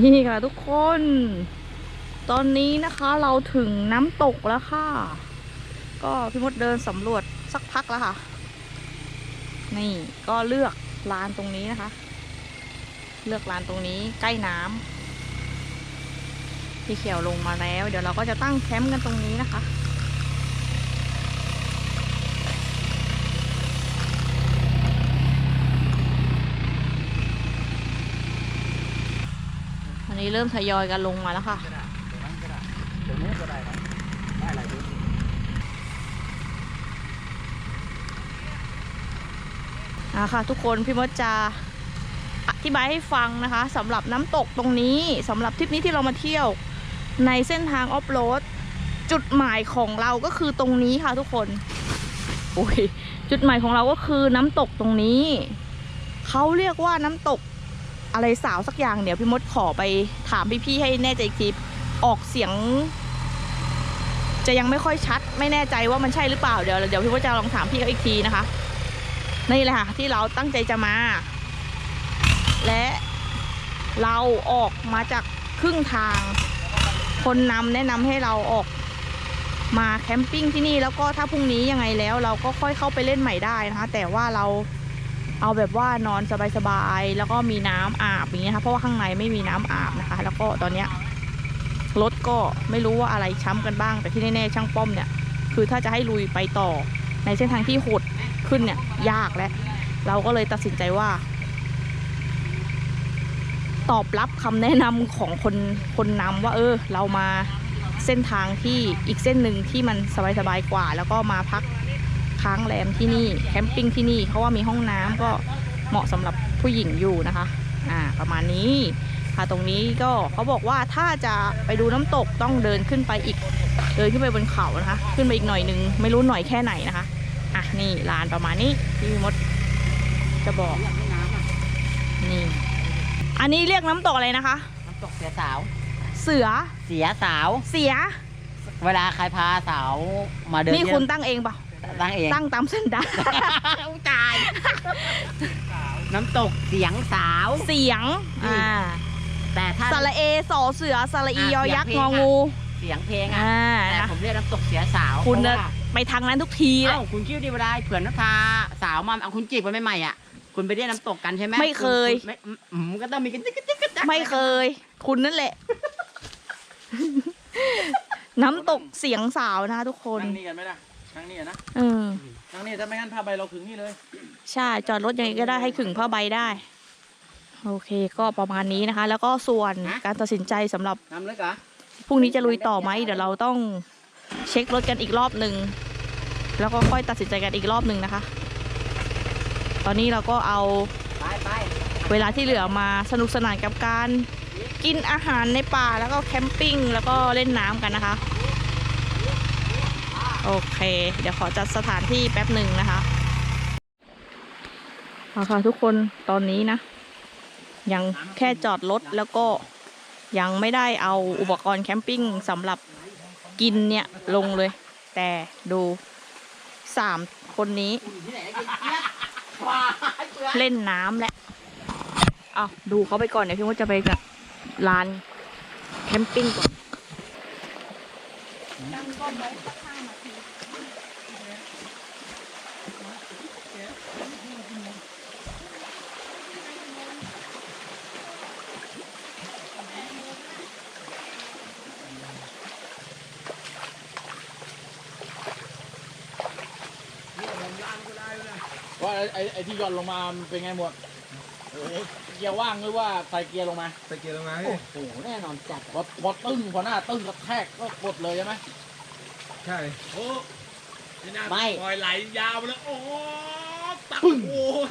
นี่ค่ะทุกคน ตอนนี้นะคะเราถึงน้ำตกแล้วค่ะ ก็พี่มดเดินสำรวจสักพักแล้วค่ะ นี่ก็เลือกลานตรงนี้นะคะ เลือกลานตรงนี้ใกล้น้ำพี่เขียวลงมาแล้ว เดี๋ยวเราก็จะตั้งแคมป์กันตรงนี้นะคะ นี้เริ่มทยอยกันลงมาแล้วค่ะนะได้หลายพื้นที่อะค่ะทุกคนพี่มดจะอธิบายให้ฟังนะคะสำหรับน้ำตกตรงนี้สำหรับทริปนี้ที่เรามาเที่ยวในเส้นทางออฟโรดจุดหมายของเราก็คือตรงนี้ค่ะทุกคนโอ้ยจุดหมายของเราก็คือน้ำตกตรงนี้ เขาเรียกว่าน้ำตก อะไรสาวสักอย่างเดี๋ยวพี่มดขอไปถามพี่ๆให้แน่ใจอีกทีออกเสียง จะยังไม่ค่อยชัด ไม่แน่ใจว่ามันใช่หรือเปล่าเดี๋ยวเดี๋ยวพี่มดจะลองถามพี่เขาอีกทีนะคะนี่แหละค่ะที่เราตั้งใจจะมา และเราออกมาจากครึ่งทาง คนนำแนะนำให้เราออกมาแคมปิ้งที่นี่แล้วก็ถ้าพรุ่งนี้ยังไงแล้ว เราก็ค่อยเข้าไปเล่นใหม่ได้นะคะ แต่ว่าเรา เอาแบบว่านอนสบายๆแล้วก็มีน้ำอาบอย่างเงี้ยค่ะเพราะว่าข้างในไม่มีน้ำอาบนะคะ แล้วก็ตอนเนี้ยรถก็ไม่รู้ว่าอะไรช้ำกันบ้าง แต่ที่แน่ๆช่างป้อมเนี่ย คือถ้าจะให้ลุยไปต่อ ในเส้นทางที่โหดขึ้นเนี่ยยากแล้วเราก็เลยตัดสินใจว่า ตอบรับคำแนะนำของคนคนนำว่าเออ เรามาเส้นทางที่อีกเส้นหนึ่งที่มันสบายๆกว่า แล้วก็มาพัก ค้างแรมที่นี่แคมปิ้งที่นี่เพราะว่ามีห้องน้ำก็เหมาะสำหรับผู้หญิงอยู่นะคะอ่าประมาณนี้ค่ะตรงนี้ก็เขาบอกว่าถ้าจะไปดูน้ำตกต้องเดินขึ้นไปอีก เดินขึ้นไปบนเขานะคะ ขึ้นไปอีกหน่อยหนึงไม่รู้หน่อยแค่ไหนนะคะอะนี่ลานประมาณนี้ที่พี่มดจะบอกอยากให้น้ำอะนี่อันนี้เรียกน้ำตกอะไรนะคะ น้ำตกเสียสาว เสือเสียสาว เสีย เวลาใครพาสาวมาเดินนี่เที่ยวคุณตั้งเองเปล่า ตั้งเอง ตั้งตามสันดานตาย น้ำตกเสียงสาว เสียง อ่าแต่ถ้า สระเอสอเสือสระอียอะอยักษ์เสีงยองเพลงอะงูเสียงเพลงอะ อ่าแต่นะผมเรียกน้ำตกเสียสาวคุณเพจะราะว่าไปทางนั้นทุกทีแหละ เอ้าคุณคิดดีเวลาเผื่อน้ำพาสาวมาเอาคุณจีบกันใหม่ๆอะ คุณไปเรียกน้ำตกกันใช่ไหมไม่เคยณไม่อืมก็ต้องมีกันติ๊กติ๊กติ๊กติ๊กไม่เคย คุณนั่นแหละ น้ำตกเสียงสาวนะคะทุกคน นั่งนี่กันไหมล่ะ นั่งนี่อะนะเออนั่งนี่ถ้าไม่งั้นผ้าใบเราขึงนี่เลย ใช่จอดรถยังไงก็ได้ให้ขึงผ้าใบได้ โอเค ก็ประมาณนี้นะคะ แล้วก็ส่วนการตัดสินใจสำหรับน้ำลึกเหรอพรุ่งนี้จะลุยต่อไหมเดี๋ยวเราต้องเช็ครถกันอีกรอบหนึ่งแล้วก็ค่อยตัดสินใจกันอีกรอบหนึ่งนะคะ ตอนนี้เราก็เอาไปไปเวลาที่เหลือมาสนุกสนานกับการกินอาหารในป่าแล้วก็แคมปิ้งแล้วก็เล่นน้ำกันนะคะ โอเค เดี๋ยวขอจัดสถานที่แป๊บหนึ่งนะคะเอาค่ะทุกคนตอนนี้นะ ยังแค่จอดรถแล้วก็ยังไม่ได้เอาอุปกรณ์แคมปิ้งสำหรับกินเนี่ยลงเลย แต่ดูสามคนนี้เล่นน้ำและเอาดูเขาไปก่อนเดี๋ยวพี่มดจะไปกับลานแคมปิ้งก่อน ว่าไอ้ไอ้ไอ้ ที่หย่อนลงมามันเป็นไงหมดเอ้ยเกียร์ว่างหรือว่าใส่เกียร์ลงมาตะเกียบลงมาโอ้โหแน่นอนจัดพอพอตึ้งพอหน้าตึ้งกระแทกก็กดเลยใช่ไหมใช่โอ้นี่นะไม่ ปล่อยไหลยาวไปแล้วโอ้ตักปึ้งโอ้ย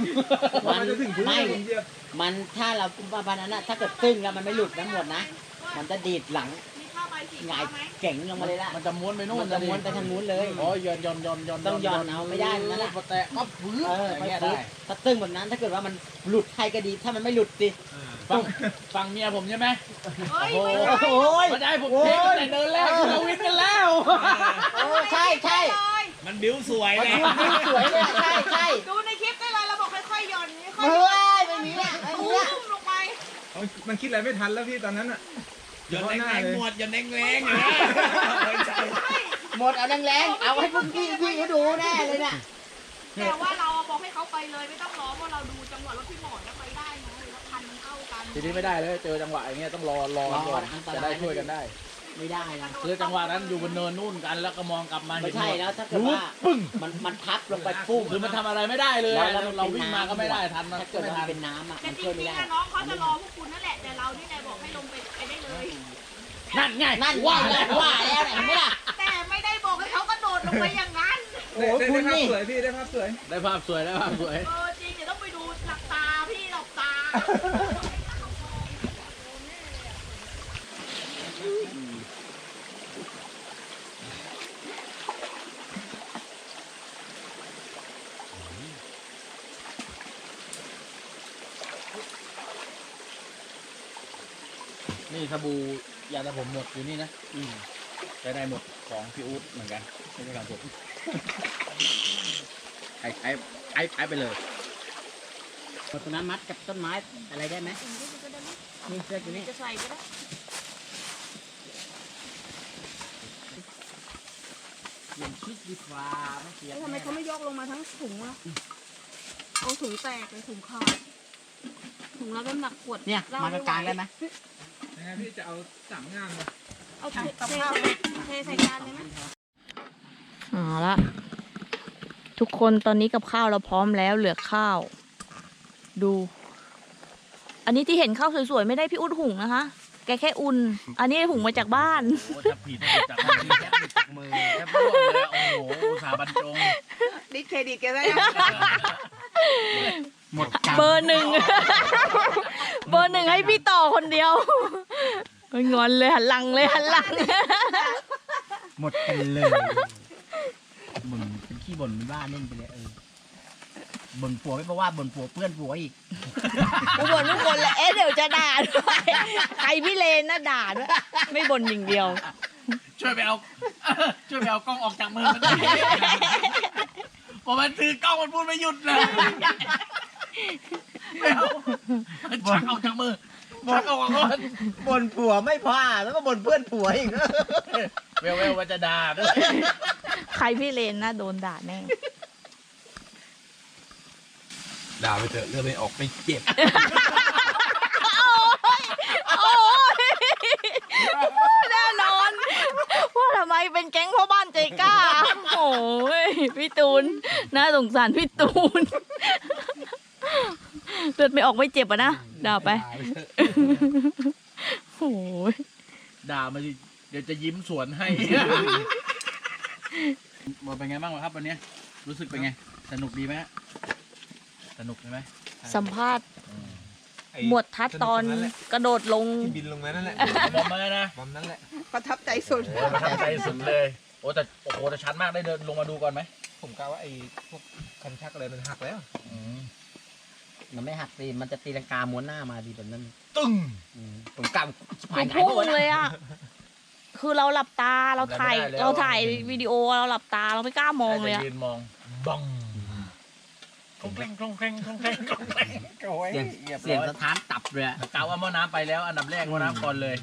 มันจะถึงพื้นไม่ผมเหยียบมันถ้าเรากุมภาพันธ์นั้นนะถ้าเกิดตึ้งแล้วมันไม่หลุดทั้งหมดนะ มันจะดีดหลัง หงายเก่งลงมาเลยละมันจะม้วนไปนู่นมันจะม้วนไปทางนู้นเลย อ๋อหย่อนหย่อนหย่อนหย่อนต้องหย่อนเอาไม่ได้นั่นน่ะพอแตะก็พื้นเอออย่างไม่เงี้ยฟื้ได้นถ้าตึ้งแบบนั้นถ้าเกิดว่ามันหลุดใครก็ดี ถ้ามันไม่หลุดสิฟังฟังเมียผมใช่ไหมเฮ้ยโอ้โหโอ้ยไม่ได้ผมเทคตั้งแต่เดินแรกคือเราวินกันแล้วโอ้ใช่ใช่มันบิ้วสวยมันเลยดูสวยเลยใช่ใช่ดูในคลิปได้เลยเราบอกค่อยๆหย่อนค่อยเฮ้ยไม่มีอะไม่มีตุ้อะมลงไปมันมันคิดอะไรไม่ทันแล้วพี่ตอนนั้นอะ อย่าแรงๆหมดอย่าแรงๆนะไม่ใช่หมดเอาแรงๆเอาให้พวกพี่พี่เขาดูแน่เลยน่ะแต่ว่าเราบอกให้เขาไปเลยไม่ต้องรอเพราะเราดูจังหวะรถพี่หมอแล้วไปได้ไงแล้วคันมันเข้ากันทีนี้ไม่ได้เลยเจอจังหวะอย่างเงี้ยต้องรอรอกันก่อนจะได้ช่วยกันได้ ไม่ได้นะคือจังหวะนั้นอยู่บนเนินนู่นกันแล้วก็มองกลับมาไม่เห็นใช่หมดแล้วถ้าเกิดว่าปึ้งมันมันทับลงไปปุ้งคือมันทำอะไรไม่ได้เลยแล้วแล้วมันเราเป็นวิ่งมาก็ไม่ได้ทันมันถ้าเกิดไม่มันทันเป็นน้ำอะแต่มันจช่วยไม่ริงได้ๆอะน้องเขาจะรอพวกคุณนั่นแหละแต่เรานี่แหละบอกให้ลงไปไปได้เลย นั่นไงนั่นว่าแล้วว่าแล้วเห็นไหมล่ะแต่ไม่ได้บอกให้เขากระโดดลงไปอย่างนั้น โอ้ได้โหได้คุณได้ภาพนี่สวยพี่ได้ภาพสวย ได้ภาพสวยได้ภาพสวย เออจริงเดี๋ยวต้องไปดูหลักตาพี่หลักตา นี่สบู่ ยาสระผมหมดอยู่นี่นะอืมใช้ได้หมดของพี่อู๊ดเหมือนกันไม่ใช่ของผมใช้ใช้ใช้ใช้ไปเลยเอาตัวนั้นมัดกับต้นไม้อะไรได้ไหมนี่เสื้อตัวนี้จะใส่ก็ได้เปลี่ยนชุดดีกว่าไม่เสียทำไมเขาไม่ยกลงมาทั้งถุงล่ะเอาถุงแตกเลยถุงขาดถุงแล้วน้ำหนักขวดเนี่ยเหล้มากลางๆได้ไหม ยังไงพี่จะเอาสามงานมาเอาเทเทเทใส่จานเลยไหมเอาละทุกคนตอนนี้กับข้าวเราพร้อมแล้วเหลือข้าว ดู อันนี้ที่เห็นข้าวสวยๆไม่ได้พี่อุดหุงนะคะ แกแค่อุ่น อันนี้หุงมาจากบ้าน โอ้จะผิดจากมือแทบหลุดจากมือแทบร่วงเลยโอ้โหอุตสาห์บรรจงดิสเครดิตแกได้หมดกันเบอร์หนึ่ง เบอร์หนึ่งให้พี่ต่อคนเดียวโอ้ย งอนเลยหันหลังเลยหันหลัง หมดกันเลยมึงเป็นขี้บ่นเป็นบ้าเล่นไปเลยเออบ่นผัวไม่เพราะว่าบ่นผัวเพื่อนผัวอีกกูบ่นทุกคนเลยเอ๊ะเดี๋ยวจะด่าด้วยใครพี่เลนน่ะด่าด้วยไม่บ่นอย่างเดียว ช่วยไปเอาช่วยไปเอากล้องออกจากมือมันทีพอมันถือกล้องมันพูดไม่หยุดเลยไม่เอามันชักออกจากมือ ชักออกก่อนบ่นผัวไม่พาแล้วก็บ่นเพื่อนผัวอีกเวลเวลว่าจะด่าด้วยใครพี่เลนน่ะโดนด่าแน่ ด่าไปเถอะเรื่องไม่ออกไม่เจ็บ โอ้ยแน่นอนว่าทำไมเป็นแก๊งพ่อบ้านใจกล้า โอ้ยพี่ตูนน่าสงสารพี่ตูน เลือดไม่ออกไม่เจ็บอะนะด่าไปโอ้ยด่ามาสิเดี๋ยวจะยิ้มสวนให้หมดเป็นไงบ้างวะครับวันเนี้ยรู้สึกเป็นไง สนุกดีไหมฮะสนุกใช่ไหมสัมภาษณ์ไอ้หมวดทัดตอนกระโดดลงที่บินลงมานั่นแหละบอมมาแล้วนะบอมนั่นแหละประทับใจสุดโอ้ประทับใจสุดเลย โอ้แต่โอ้โหแต่ชัดมากได้เดินลงมาดูก่อนไหมผมกะว่าไอ้พวกคันชักอะไรมันหักแล้วอื มมันไม่หักตีนมันจะตีลังกาม้วนหน้ามาดีแบบนั้นตึ้งอืมผมกำผมพุ่งเลยอะ คือเราหลับตาเราถ่ายเราถ่ายวิดีโอเราหลับตาเราไม่กล้ามองเลยแต่อะยืนมองบังคงแคงคงแคงคงแคงคงแคงเสียงเสียงสะท้านตับเลยอะกล่าวว่าหม้อน้ำไปแล้วอันดับแรกหม้อน้ำก่อนเลย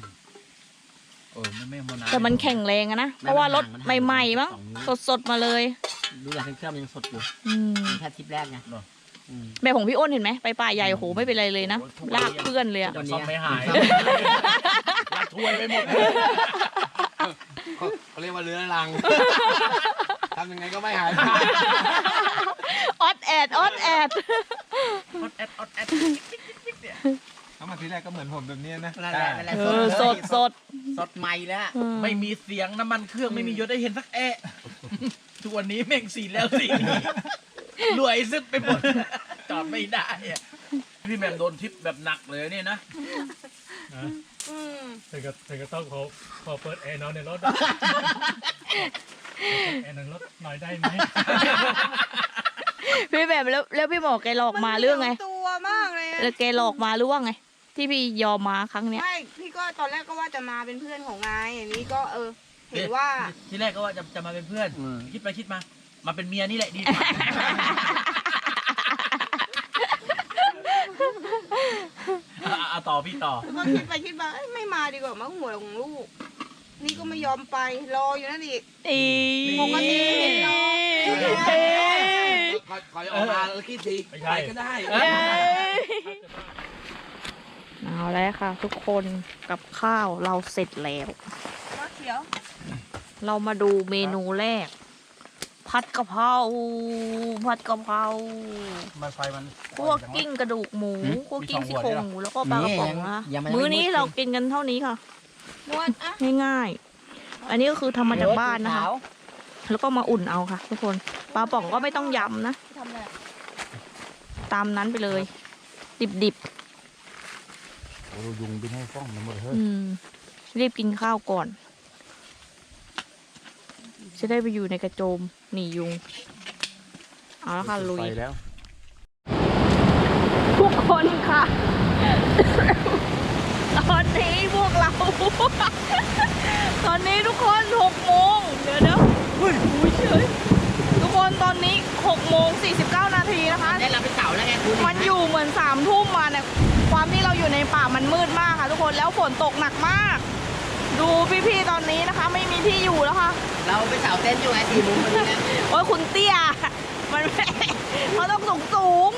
เออไม่ไม่หม้อน้ำแต่มันแข็งแรงอะนะ เพราะว่ารถใหม่ๆมั้งสดๆมาเลย ดูอย่างเครื่องมันยังสดอยู่อืม แค่ทริปแรกไงอืม แบบของพี่อ้นเห็นไหมไปป่าใหญ่โอ้โหไม่เป็นไรเลยนะลากเพื่อนเลยอะซ่อมไม่หายลากถ้วยไปหมดเขาเรียกว่าเรื้อรังทำยังไงก็ไม่หายออดแอดออดแอดออดแอดออดแอดเขามาทีแรกก็เหมือนผมแบบเนี้ยนะนั่นแหละนั่นแหละเออสดสดสดใหม่แล้วอืไม่มีเสียงน้ำมันเครื่องไม่มียศได้เห็นสักแอะทุกวันนี้แม่งสีแล้วสีนี้ รวยซึบไปหมด จอดไม่ได้อะพี่แหม่มโดนทิปแบบหนักเลยเนี่ยนะถึงก็ถึงก็ต้องขอขอเปิดแอร์นอนในรถแอร์ในรถหน่อยได้ไหมพี่แบบแล้วแล้วพี่หมอแกหลอกมาเรื่องไง ตัวมากเลยอะแล้วแกหลอกมาหรือว่าไง ที่พี่ยอมมาครั้งเนี้ย ไม่พี่ก็ตอนแรกก็ว่าจะมาเป็นเพื่อนของนายอย่างนี้ก็เออ เห็นว่า ที่แรกก็ว่าจะจะมาเป็นเพื่อนอืมคิดไปคิดมา มาเป็นเมียนี่แหละดีกว่าเอาเอาเอาต่อพี่ต่อ แล้วก็คิดไปคิดมาเอ้ยไม่มาดีกว่ามั้งหัวของลูก นี่ก็ไม่ยอมไปรออยู่นั่นอีก อีปกติเห็นเราขอขอออกมาแล้วคิดทีไม่ไปใช่ก็ได้เอ้ยเอาแล้วค่ะ ทุกคนกับข้าวเราเสร็จแล้วรถเขียว เรามาดูเมนูแรก ผัดกะเพราผัดกะเพรามันไฟมันคั่วกิ้งกระดูกหมูคั่วกิ้งซี่โครงหมูแล้วก็ปลากระป๋องนะยังไม่มื้อนี้มืดเรากินกันเท่านี้ค่ะนวดอะง่ายๆอันนี้ก็คือทำมาจากบ้านนะคะแล้วก็มาอุ่นเอาค่ะ ทุกคนปลาป๋องก็ไม่ต้องยำนะทำอะไรตามนั้นไปเลย ดิบโอ้ยุงบินให้ฟ้องมันหมดๆเฮ้ยอืมรีบกินข้าวก่อน จะได้ไปอยู่ในกระโจม หนียุง เอาละค่ะลุย ไปแล้ว ทุกคนค่ะ ตอนนี้พวกเรา ตอนนี้ทุกคนหกโมงเดี๋ยวเดี๋ยวอุ้ยอุ้ยเฉยทุกคนตอนนี้หกโมงสี่สิบเก้านาทีนะคะ ได้เราไปเสาแล้วไงคุณมันอยู่เหมือนสามทุ่มมาเนี่ยความที่เราอยู่ในป่ามันมืดมากค่ะ ทุกคนแล้วฝนตกหนักมาก ดูพี่ๆตอนนี้นะคะ ไม่มีที่อยู่แล้วค่ะเราไปเสาเต้นอยู่ไงสี่มุมมันนี้โอ้ยคุณเตี้ย มันไม่เขาต้องสูงสูง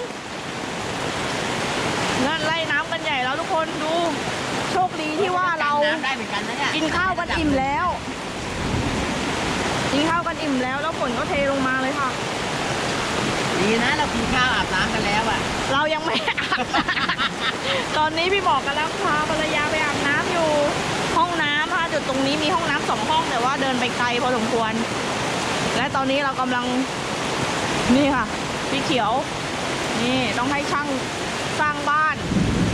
นั่นไล่น้ำกันใหญ่แล้วทุกคนดู โชคดีที่ว่าเราได้เหมือนกันนะเนี่ยกินข้าวกันอิ่มแล้วกินข้าวกันอิ่มแล้วแล้วฝนก็เทลงมาเลยค่ะ ดีนะเรากินข้าวอาบน้ำกันแล้วอะ เรายังไม่อาบน้ำตอนนี้พี่บอกกันแล้วพาภรรยาไปอาบน้ำอยู่ห้องน้ำค่ะ จุดตรงนี้มีห้องน้ำสองห้องแต่ว่าเดินไปไกลพอสมควร และตอนนี้เรากำลังนี่ค่ะพี่เขียว นี่ต้องให้ช่างสร้างบ้าน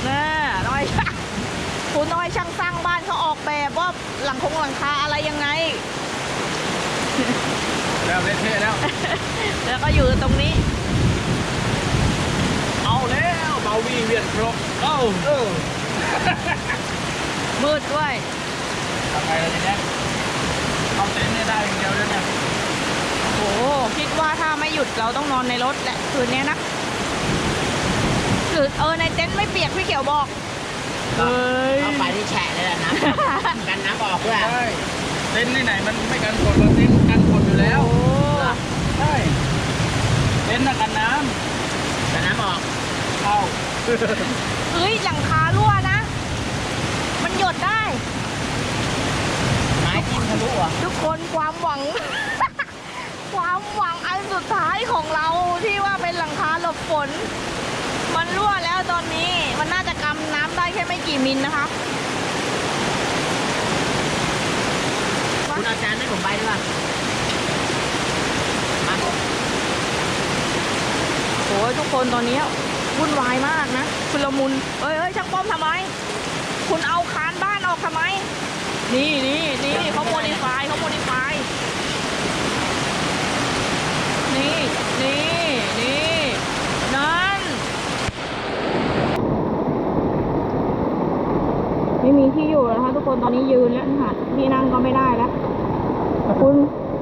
เนี่ยต้องให้ช่างคุณต้องให้ช่างสร้างบ้านเขาออกแบบว่าหลังคงหลังคาอะไรยังไง แล้วเละเทะแล้ว แล้วก็อยู่ตรงนี้ เอาแล้วเบาวี่เวียนครบเอ้าเออมืดด้วย ทำไงล่ะทีเนี้ยเอาเต็นท์เนี่ยได้อย่างเดียวเลยเนี่ยโอ้คิดว่าถ้าไม่หยุดเราต้องนอนในรถแหละคืนนี้นะหรือเออในเต็นท์ไม่เปียกพี่เขียวบอกเอ้ยเอาไปที่แฉะเลยแหละนะกันน้ำออกด้วยใช่เต็นท์ที่ไหนมันไม่กันฝนเราเต็นท์กันฝนอยู่แล้วโอ้ใช่เต็นท์น่ะกันน้กันน้ำออกำเข้าเอ้ยหลังคารั่วนะ มันหยดได้ ไม้จิ้ม ทะลุอะทุกคนความหวัง ความหวังอันสุดท้ายของเราที่ว่าเป็นหลังคาหลบฝน มันรั่วแล้วตอนนี้มันน่าจะกำน้ำได้แค่ไม่กี่มิลนะคะคุณเอาจารย์ให้ผมไปด้วยมาโอ้ยทุกคนตอนนี้วุ่นวายมากนะคุณละมุนเอ้ยเอ้ยช่างป้อมทำไม คุณเอาคานบ้านออกทำไม นี่นี่นี่เขาโมดิฟายเขาโมดิฟายนี่นี่นี่นั่น ไม่มีที่อยู่แล้วค่ะทุกคนตอนนี้ยืนแล้วหาที่นั่งก็ไม่ได้แล้ว คุณ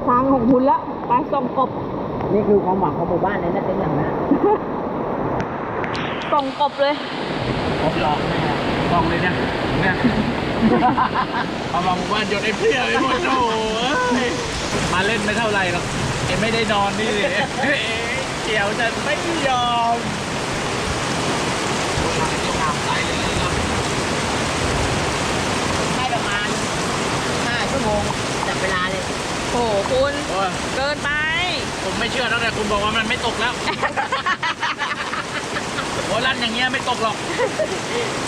ทางของคุณแล้วไปส่องกบ นี่คือความหวังของหมู่บ้านเลยนะเต็นท์อย่างนั้นส่องกบเลย ผมหลอกแน่ลองเลยเนี่ยเนี่ย เอามาหมู่บ้านโยนไอ้เพี้ยไปหมดโอ้ยมาเล่นไม่เท่าไหร่หรอกเอ็มไม่ได้นอนนี่สิเอ๊ะเกี่ยวจะไม่ยอมให้ประมาณ5ชั่วโมงจับเวลาเลย โอ้โหคุณ โอ้ยเกินไป ผมไม่เชื่อตั้งแต่คุณบอกว่ามันไม่ตกแล้ว โอ้ลั่นอย่างเงี้ยไม่ตกหรอก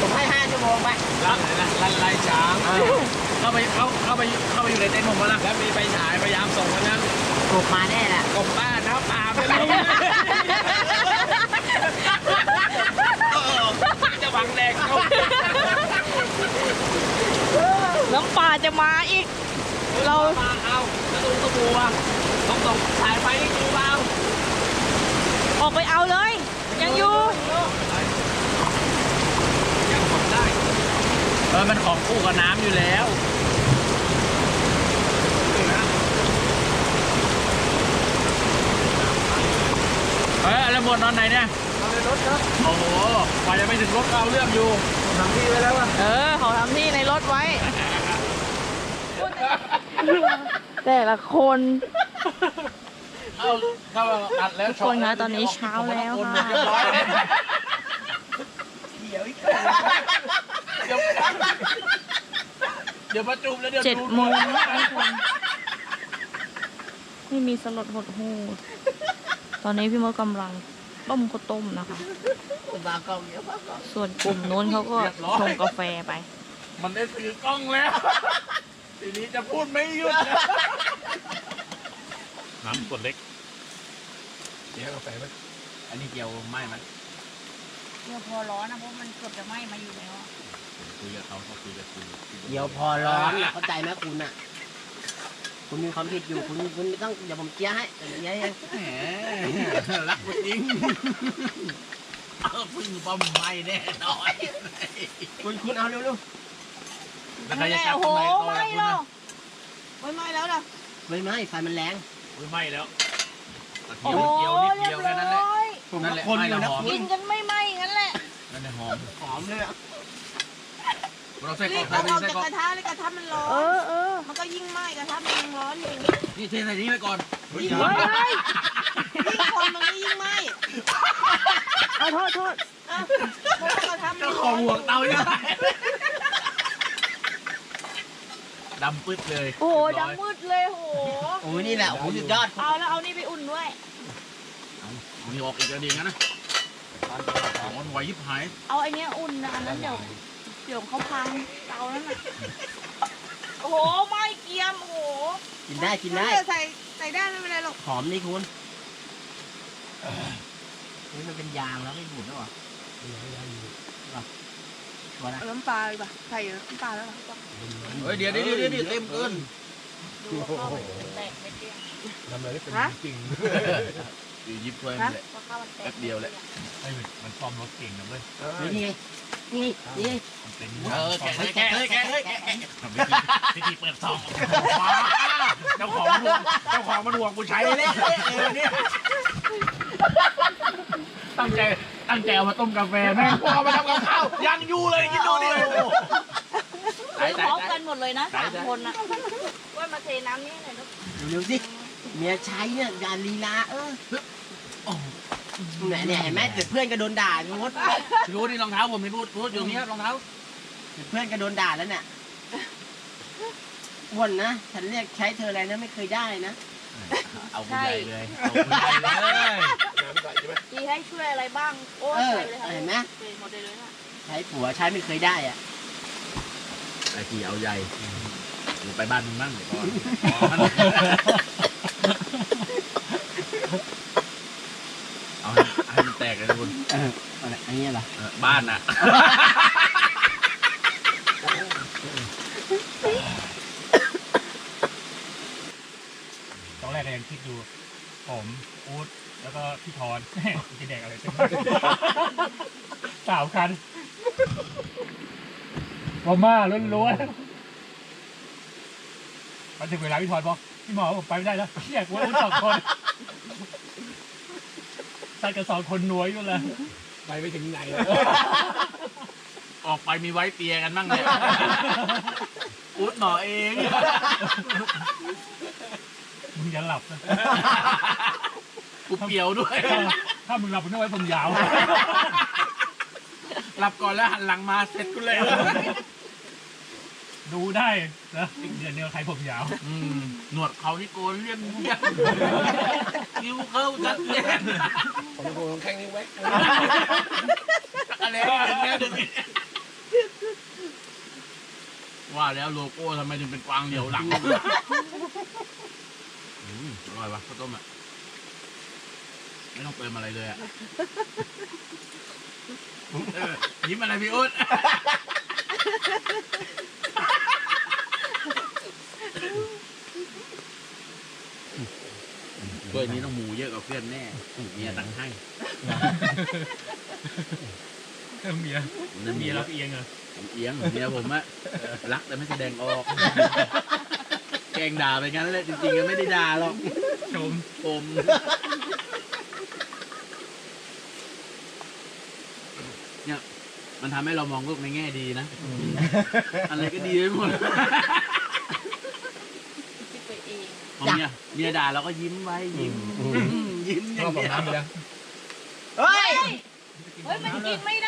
ผมให้5ชั่วโมงไปลั่นลั่นลั่นไล่ช้างเข้าไปเข้าเข้าไปเข้าไปอยู่ในเต็นท์ผมแล้วแล้วมีไฟฉายพยายามส่องมันนั้นกบมาแน่แหละกบบ้านนะปลาไปแล้วจะบังแดงเขาน้ำป่าจะมาอีก เรามาเอากระดูกกระบัวต้องส่องสายไฟให้ดูเบาออกไปเอาเลย ยังอยู่ยังส่องได้เออมันของคู่กับน้ำอยู่แล้วเฮ้ยแล้วหมดนอนไหนเนี่ยนอนในรถครับโอ้โหกว่าจะไปถึงรถก็เอาเรื่องอยู่ทำที่ไว้แล้วอะเออเขาทำที่ในรถไว้ แต่ละคน ทุกคนคะตอนนี้เช้าแล้วค่ะเรียบร้อยเลยเดี๋ยวอีกเดี๋ยวเดี๋ยวประจุมแล้วเดี๋ยวเจ็ดดูโมงแล้วทุกคนไม่มีสลดหดหูตอนนี้พี่มดกำลังต้มข้าวต้มนะคะ บากล้องเยอะมากส่วนกลุ่มโน้นเขาก็ชงกาแฟไป มันได้ถือกล้องแล้ว ทีนี้จะพูดไม่หยุดนะ น้ำกดเล็ก เดี๋ยวกาแฟไหมอันนี้เกี่ยวไหมมันเดี๋ยวพอร้อนนะเพราะมันเกือบจะไหม้มาอยู่แล้วอะคุยกับเขาเขาคุยกับกูเดี๋ยวพอร้อนน่ะเข้าใจไหมคุณน่ะ คุณมีความผิดอยู่คุณคุณไม่ต้องเดี๋ยวผมเกลียร์ให้เดี๋ยวผมเกลียร์ให้เองแหมรักกูจริงเออพึ่งป้อมไม่แน่นอนคุณคุณเอาเร็วแล้วใครจะจับโอ้โหทำไมไหม้ต่อแล้คุณวนะไม่ไหม้แล้วนะๆไม่ไม่ไฟมันแรงอุ้ยไหม้แล้ว เกี่ยวเกี่ยวนิดเดียวแค่นั้นแหละผมนั่นก็แหละคนไม่อยู่ละนะหอมคุกิณนกันไม่ไหม้งั้นแหละนั่นแหละหอมหอมเลยอะเราใส่กรรีอบบเอาออกใส่จากกรอบกระทะเลยกระทะมันร้อเอนอเออมันก็ยิ่งไหม้กระทะมันยังร้อนอยู่นี่เทใส่นี้ไปก่อนยิ่งไหม้ยิ่งคนมันก็ยิ่งไหม้เอาโทษโทษอะเพราะว่ากระทะมันเจ้าร้ขอองนห่วงเตายังไง ดำปึ๊ดเลยโอ้โหดำมืดเลยโห โอ้ยนี่แหละโอ้โหสุดยอดเอาแล้วเอานี่ไปอุ่นด้วย เอานี่ออกอีกแล้วดีงั้นนะของมันไหวยิบหายเอาไอเนี้ยอุ่นนะอันนั้นเดี๋ยวเดี๋ยวเขาพังเตานั่นน่ะโอ้โหไหม้เกรียมโอ้โหกินได้กินได้ ใส่ใส่ได้ไม่เป็นไรหรอกหอมนี่คุณนี่มันเป็นยางแล้วไม่บูดแล้วเหรอตัวนะ เอาน้ำปลาดีกว่าใส่น้ำปลาแล้วเหรอเฮ้ยเดี๋ยวเดี๋ยวเดี๋ยวเดี๋ยวเต็มเกินดูว่าข้าวมันแตกไม่เกลี้ยงทำอะไรได้เป็นจริงอยู่ยิบถ้วยมันแหละ ว่าข้าวมันแตกแป๊บเดียวแหละ ไอ้ยมันซ่อมรถเก่งนะเว้ยนี่ไงนี่ไงนี่ไงมันเป็นเออแกะเลยแกะเลยแกะเลยแกะทำวิธีวิธีเปิดซองเจ้าของมันห่วงเจ้าของมันห่วงกูใช้เลยเนี่ยตั้งใจ ตั้งใจเอามาต้มกาแฟแม่งพอเอามาทำกับข้าวยังอยู่เลยคิดดูดิซื้อพร้อมกันหมดเลยนะได้สามได้คนนะว่ามาเทน้ำนี่หน่อยลูกเร็วๆสิเมียใช้เนี่ยอย่าลีลาเออเนี่ยเนี่ยเห็นไหมเดี๋ยวเพื่อนก็โดนด่าพี่มดรู้นี่รองเท้าผมไม่พูดพูดอยู่นี้รองเท้าเดี๋ยวเพื่อนก็โดนด่าแล้วเนี่ยอ้วนนะฉันเรียกใช้เธออะไรนะไม่เคยได้นะเอาผู้ใหญ่เลยเอาผู้ใหญ่เลยน้ำใส่ใช่ไหมดีให้ช่วยอะไรบ้าง โอ้เออใส่เลยค่ะเห็นไหม ใส่หมดเลยเลยนะใช้ผัวใช้ไม่เคยได้อะไอ้ที่เอาใหญ่หรือไปบ้านมึงมั่งเดี๋ยวก่อนเอาให้ให้มันแตกเลยนะคุณเอออะไรอันนี้เหรอเออบ้านน่ะตอนแรกก็ยังคิดอยู่ผมอู๊ด แล้วก็พี่ทอนจะแดกอะไรเต็มสาวคันพอมาล้วนๆมาถึงเวลาพี่ทอนบอกพี่หมอผมไปไม่ได้แล้วอยากว่าอู๊ดสองคนใส่กันสองคนนัวอยู่เลยไปไม่ถึงไหนเลยออกไปมีไว้เปียกันบ้างเนี่ยอุดหมอเอง มึงอย่าหลับนะ กูเปียวด้วยถ้าถ้ามึงหลับมึงต้องไว้ผมยาว หลับก่อนแล้วหันหลังมาเสร็จกูเลยดูได้นะอีกเดือนเดียวใครผมยาว อืมหนวดเขาที่โกนเลี่ยนเลี่ยนคิ้วเข้าจัดเย็นผมจะโกงแข้งนี้ไว้อะไรอย่างเงี้ยดูดิว่าแล้วโลโก้ทำไมถึงเป็นกวางเหลียวหลังอืมอร่อยวะข้าวต้มอะ ไม่ต้องเติมอะไรเลยอะเออยิ้มอะไรพี่อุ๊ดเพื่อนนี้ต้องหมูเยอะกว่าเพื่อนแน่เมียตังให้เมียนั่นเมียราเราเอียงอะเอียงเมียผมอะรักแต่ไม่แสดงออก แกงด่าไปงั้นแหละจริงๆก็ไม่ได้ด่าหรอก ชมผมเนี่ย มันทำให้เรามองโลกในแง่ดีนะ อะไรก็ดีไปหมดคิดไปเองพอเมียเมียด่าเราก็ยิ้มไว้ยิ้มยิ้มอชอย่างบเดียว น้ำไปแล้ว เฮ้ย เฮ้ย มันกินไม่ได้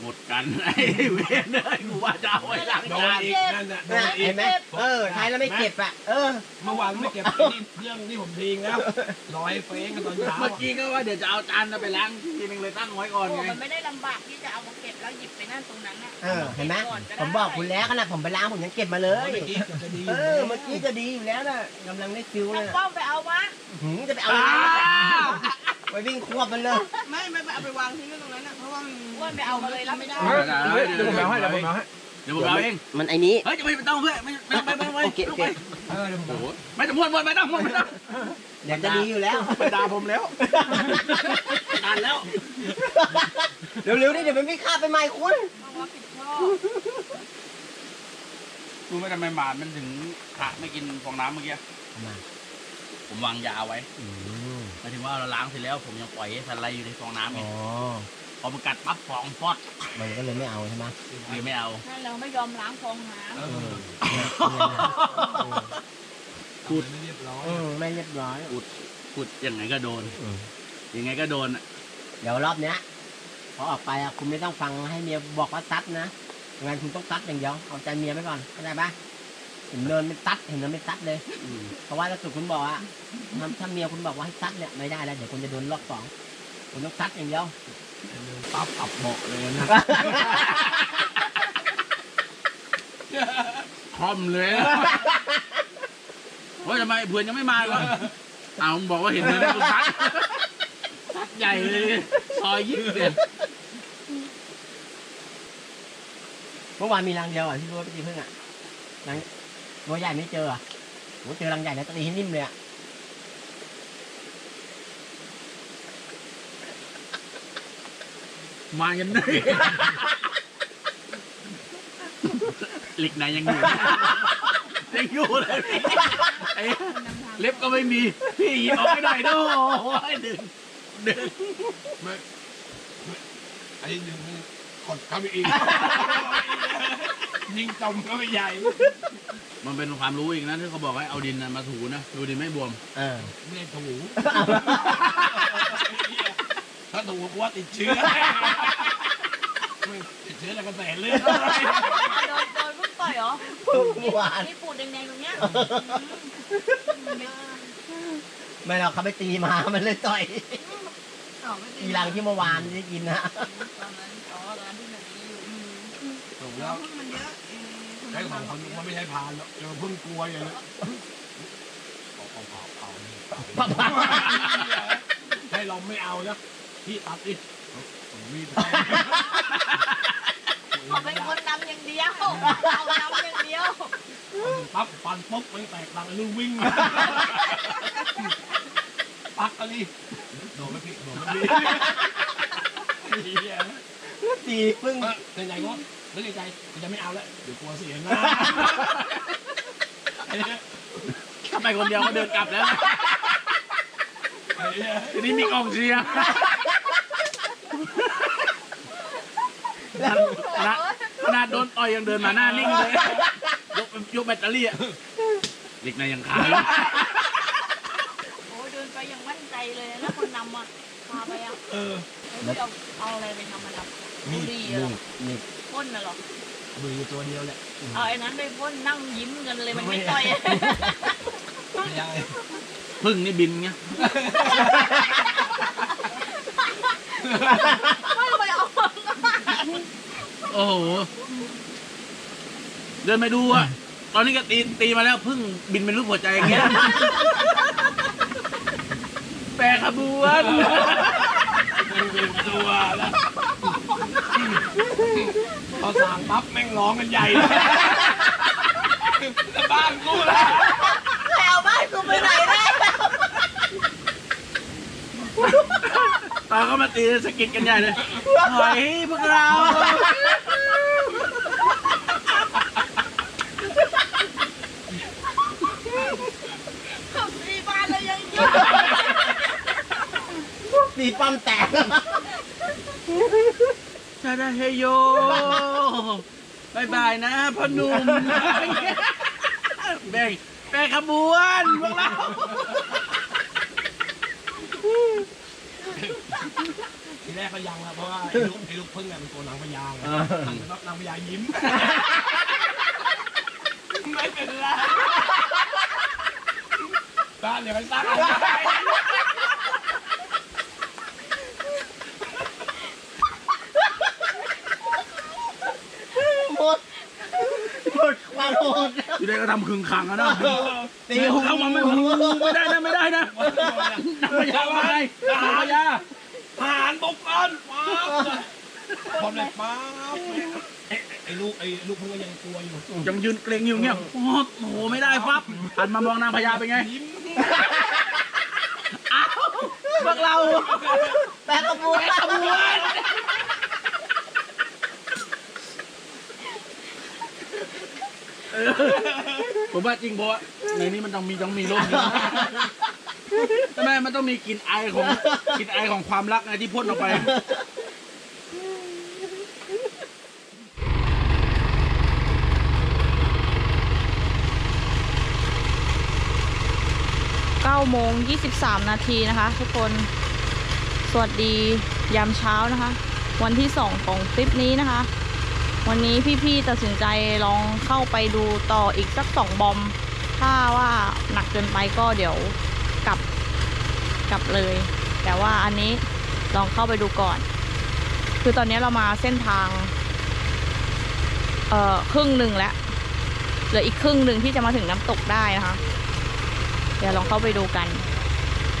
หมดกันไอ้เวนเลยกูว่าจะเอาไว้ล้างโดนจานอีกนั่นน่ะโดนอีเห็กนไหมเออใช้แล้วไม่เก็บอะ เออ เมื่อวานไม่เก็บนี่เครื่องที่ผมทิ้งแล้วลอยเฟ้งกันตอนเช้าเมื่อกี้ก็ว่าเดี๋ยวจะเอาจานไปล้างทีนึงเลยตั้งไว้ก่อนโอ้ไงมันไม่ได้ลำบากที่จะเอามาเก็บแล้วหยิบไปนั่นตรงนั้นน่ะเออ เห็นไหมก่อนก็ได้ผมบอกคุณแล้วขนาดผมไปล้างผมยังเก็บมาเลย เมื่อกี้จะดีเออ เมื่อกี้จะดีอยู่แล้วนะกำลังได้ฟิวเลยน้ำนะป้อมไปเอามาหืมจะไปเอาไปวิ่งควบมันเลยไม่ไม่ไม่เอาไปวางทิ้งไว้ตรงนั้นนะเพราะว่ามันอ้วนไปเอามาเลยรับไม่ได้เดี๋ยวผมเอาให้เดี๋ยวผมเอาให้เดี๋ยวผมเอาเอง มันไอ้นี้เฮ้ยจะไม่ต้องเพื่อนไม่ไม่ไม่ไม่ไม่โอเคโอเคเออเดี๋ยวผมโอ้เอาโหไม่ต้องม้วนม้วนไม่ต้องม้วนไม่ต้องเดี๋ยวจะดีอยู่แล้วไปด่าผมแล้วนานแล้วเร็วๆนี่เดี๋ยวมันไม่ฆ่าไปใหม่คุณต้องรับผิดชอบรู้ไหมทำไมหมามันถึงขะไม่กินฟองน้ำเมื่อกี้ทำไม ผมวางยาไว้หมายถึงว่าเราล้างเสร็จแล้ว ผมยังปล่อยให้สไลด์อยู่ในฟองน้ำไงอ๋อ พอมันกัดปั๊บฟองฟอดมันก็เลยไม่เอาใช่ไหมเลยไม่เอานั่นเราไม่ยอมล้างฟองน้ำ เออพูดไม่เรียบร้อยอืมไม่เรียบร้อยพูดยังไงก็โดนอืมยังไงก็โดนอะเดี๋ยวรอบเนี้ยพอออกไปอะคุณไม่ต้องฟังให้เมียบอกว่าซัดนะงานคุณต้องซัดอย่างเดียวเอาใจเมียไว้ก่อนเข้าใจปะ ผมเดินไม่ซัดเห็นเดินไม่ซัดเลยอืมเพราะว่าถ้าสุดคุณบอกว่าถ้าถ้าเมียคุณบอกว่าให้ซัดเนี่ยไม่ได้แล้วเดี๋ยวคุณจะโดนรอบสองคุณต้องซัดอย่างเดียวปั๊บอับเบาะเลยนะคล่อมเลยอะเฮ้ยทำไมเพื่อนยังไม่มาก่อนอ้าวมึงบอกว่าเห็นเลยนะกูซัดซัดใหญ่เลยซอยยิบเลยเมื่อวานมีรังเดียวอะที่รู้ว่าไปตีพึ่งอะรัง ตัวใหญ่ไม่เจออะโหเจอรังใหญ่นะตีให้นิ่มเลยอะมากันเลยหลิกไหนยังอยู่ยังอยู่เลยพี่ไอ้เล็บก็ไม่มี พี่หยิบออกไม่ได้ด้วยโอ้ยดึงดึงไอ้หนึ่งนี่กดเข้าไปอีกยิงจมเข้าไปใหญ่ มันเป็นความรู้อีกนะที่เขาบอกให้เอาดินน่ะมาถูนะดูดินไม่บวมเออ ไม่ได้ถูถ้าถูกว่าติดเชื้อติดเชื้อแล้วก็แสนเลือดโดนโดนลูกต่อยเหรอเมื่อวาน นี่ปูดแดงๆตรงเนี้ยไม่เราเขาไปตีมา มันเลยต่อยอ๋อไม่ตีรังที่เมื่อวานที่กินนะ ตอนนั้นอ๋อตอนนั้นที่แบบนี้อยู่ถูกแล้แล้ววพึ่งมันเยอะเออคุณใช้ของเขาว่าไม่ใช่พานหรอกเราเพิ่งกลัวอย่างนี้เผาเผาเผาเผานี่ให้เราไม่เอานะพี่ตัดดิมีดเขาเป็นคนนำอย่างเดียวเอานำอย่างเดียวปั๊บฟันปุ๊บมันแตกดังลูวิ่งปักกันนี่โดนไม่พี่โดนไม่พี่ตีพึ่งในใจก็ นึกในใจกูจะไม่เอาแล้วเดี๋ยวกลัวเสียหน้าถ้าไปคนเดียวก็เดินกลับแล้วทีนี้มีกองเชียร์ขนาดขนาดโดนต่อยยังเดินมาหน้านิ่งเลยยกยกแบตเตอรี่อะเด็กในยังขาดโอ้ยเดินไปอย่างมั่นใจเลยนะคนนำอะพาไปอะเออไม่เอาเอาอะไรไปทำมันอะมีบุหรี่เหรอนี่ พ่นน่ะเหรอมือตัวเดียวแหละเอาไอ้นั้นไปพ่นนั่งยิ้มกันเลยมันไม่ต่อยไม่ได้พึ่งนี่บินเงี้ยไม่ไปเอาโอ้โหเดินไปดูอะตอนนี้ก็ตีตีมาแล้วพึ่งบินเป็นรูปหัวใจอย่างเงี้ยแปรขบวนเป็นตัวแล้ว พอสั่งปั๊บแม่งร้องกันใหญ่เลยบ้านกูแล้วแล้วบ้านกูไปไหนได้ตอนเขามาตีสะกิดกันใหญ่เลยถอยพวกเรา ที่บ้านเรายังอยู่ ตีปั้มแตกชาดาเฮโยบายบายนะพ่อหนุ่มแบ่งแบ่งขบวนพวกเราทีแรกก็ยังครับเพราะว่าไอ้ลูกไอ้ลูกพึ่งเนี่ยมันตัวนางพญาไงหันไปปั๊บนางพญายิ้ม ไม่เป็นไรบ้านเดี๋ยวมันสร้างอะไร หมดหมดความโหด ทีแร กก็ทำคึงขังอะนะตีหูเข้ามาไม่ไม่ได้นะไม่ได้นะนางพญาว่าไงนางพญาทหารบุกกันป๊าบพร้อมเลยป๊าบไอ้ไอ้ลูกไอ้ลูกพึ่งก็ยังกลัวอยู่ยังยืนเกรงอยู่เงี้ยโอ้โหไม่ได้ปั๊บหันมามองนางพญาเป็นไงยิ้มพวกเราแปะขบวนขบวน ผมว่าจริงเพราะว่าในนี้มันต้องมีต้องมีลมอยู่นะใช่ไหมมันต้องมีกลิ่นไอของกลิ่นไอของความรักไงที่พ่นออกไป 9โมง23 นาทีนะคะ ทุกคน สวัสดียามเช้านะคะ วันที่ 2 ของคลิปนี้นะคะ วันนี้พี่ๆตัดสินใจลองเข้าไปดูต่ออีกสัก2บอม ถ้าว่าหนักเกินไปก็เดี๋ยวกลับกลับเลย แต่ว่าอันนี้ลองเข้าไปดูก่อน คือตอนนี้เรามาเส้นทาง เอ่อครึ่งหนึ่งแล้วเหลืออีกครึ่งหนึ่งที่จะมาถึงน้ำตกได้นะคะ เดี๋ยวลองเข้าไปดูกัน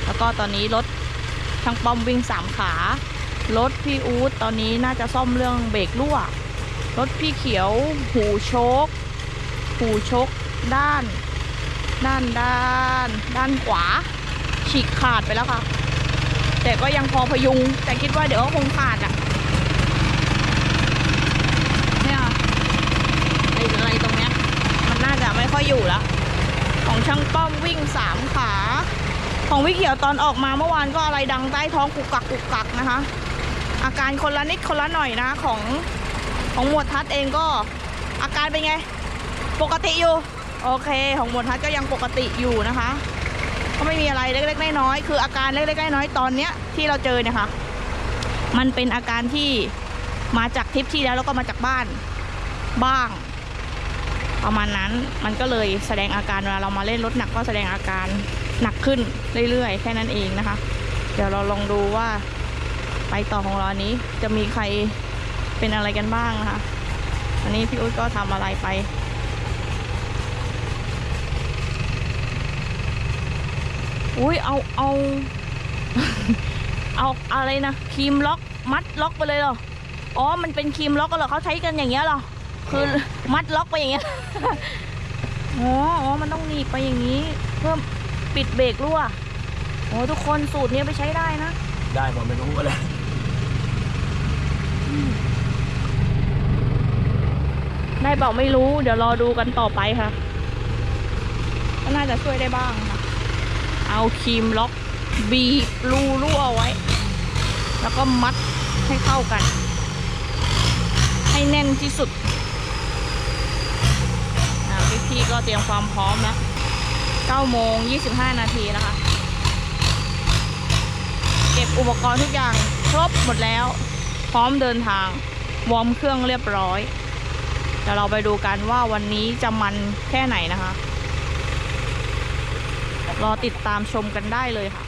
แล้วก็ตอนนี้รถทางป้อมวิ่งสามขารถพี่อู๊ดตอนนี้น่าจะซ่อมเรื่องเบรกรั่ว รถพี่เขียวหูโชกหูโชกด้าน ด้านด้าน ด้านขวา ฉีกขาดไปแล้วค่ะ แต่ก็ยังพอพยุง แต่คิดว่าเดี๋ยวก็คงขาดอะเนี่ยไอ้อะไรตรงเนี้ย มันน่าจะไม่ค่อยอยู่แล้ว ของช่างป้อมวิ่งสามขา ของวิเขียวตอนออกมาเมื่อวานก็อะไรดังใต้ท้องกุกกักกุกกักนะคะ อาการคนละนิดคนละหน่อยนะของ ของหมวดทัศเองก็อาการเป็นไง ปกติอยู่ โอเค ของหมวดทัศก็ยังปกติอยู่นะคะ ก็ไม่มีอะไรเล็กๆน้อยๆคืออาการเล็กๆน้อยๆตอนเนี้ยที่เราเจอเนี่ยค่ะ มันเป็นอาการที่มาจากทริปที่แล้วแล้วก็มาจากบ้านบ้าง ประมาณนั้นมันก็เลยแสดงอาการเวลาเรามาเล่นรถหนักก็แสดงอาการหนักขึ้นเรื่อยๆ แค่นั้นเองนะคะ เดี๋ยวเราลองดูว่าไปต่อของเราอันนี้จะมีใคร เป็นอะไรกันบ้างนะคะอันนี้พี่อุ้ยก็ทำอะไรไป อุ้ยเอาเอา เอาอะไรนะครีมล็อกมัดล็อกไปเลยเหรอ อ๋อ มันเป็นครีมล็อกกันเหรอเขาใช้กันอย่างเงี้ยเหรอ คือมัดล็อกไปอย่างเงี้ย อ๋อ อ๋อ มันต้องหนีบไปอย่างนี้ เพื่อปิดเบรกรั่ว โอ้ทุกคนสูตรนี้ไปใช้ได้นะ ได้ผมไม่รู้อะไร ได้เปล่าไม่รู้ เดี๋ยวรอดูกันต่อไปค่ะ ก็น่าจะช่วยได้บ้างค่ะ เอาครีมล็อกบีบรูรั่วไว้ แล้วก็มัดให้เข้ากัน ให้แน่นที่สุดอ่พี่ๆก็เตรียมความพร้อมแล้ว9โมง 25 นาทีนะคะ เก็บอุปกรณ์ทุกอย่างครบหมดแล้ว พร้อมเดินทาง วอร์มเครื่องเรียบร้อย เดี๋ยวเราไปดูกันว่าวันนี้จะมันแค่ไหนนะคะ รอติดตามชมกันได้เลยค่ะ